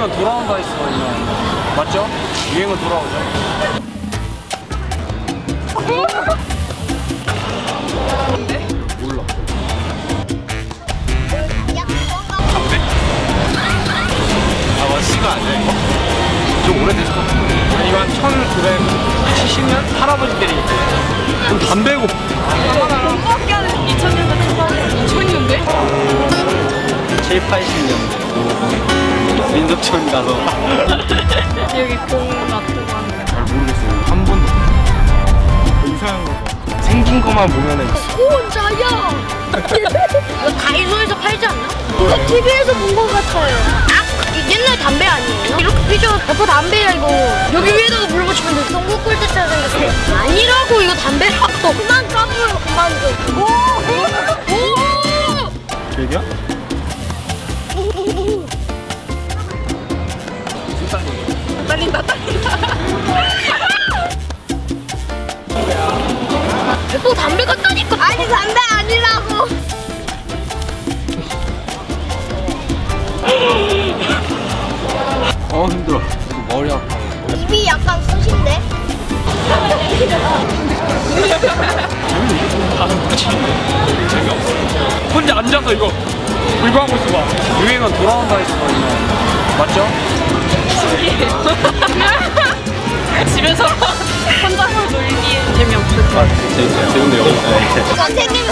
유행은 돌아온다 했어 맞죠? 유행은 돌아오죠 몰라 아 맛있가 아니야 이거? 좀 오래됐을 것 같은데 이거 한 1970년? 할아버지들이 그럼 담배고 공부학기 하는 2000년대 초반에 2000년대? 7, 80년대 민속촌 가서 여기 공 놔두고 하는 잘 모르겠어요 한 번도 이상한 거 생긴 것만 보면은 혼자야. 이거 다이소에서 팔지 않나? 이거 TV에서 본 것 같아요. 아, 옛날 담배 아니에요? 이렇게 피죠. 대포 담배야 이거. 여기 위에다가 불 붙이면 돼. 동국 꿀때처럼 생겼어. 아니라고 이거 담배라고. 그만 까불어 그만 좀. 오! 오! 되냐? 딸 어 힘들어. 그래도 머리 아파. 입이 약간 쑤신데. 재미없어. 혼자 앉아서 이거 불고 하고 있어 봐. 유행은 돌아온다 했어 맞죠? 집에서 혼자서 놀기엔 재미없을 것 아. 재밌어요. 재밌네요. 선생님이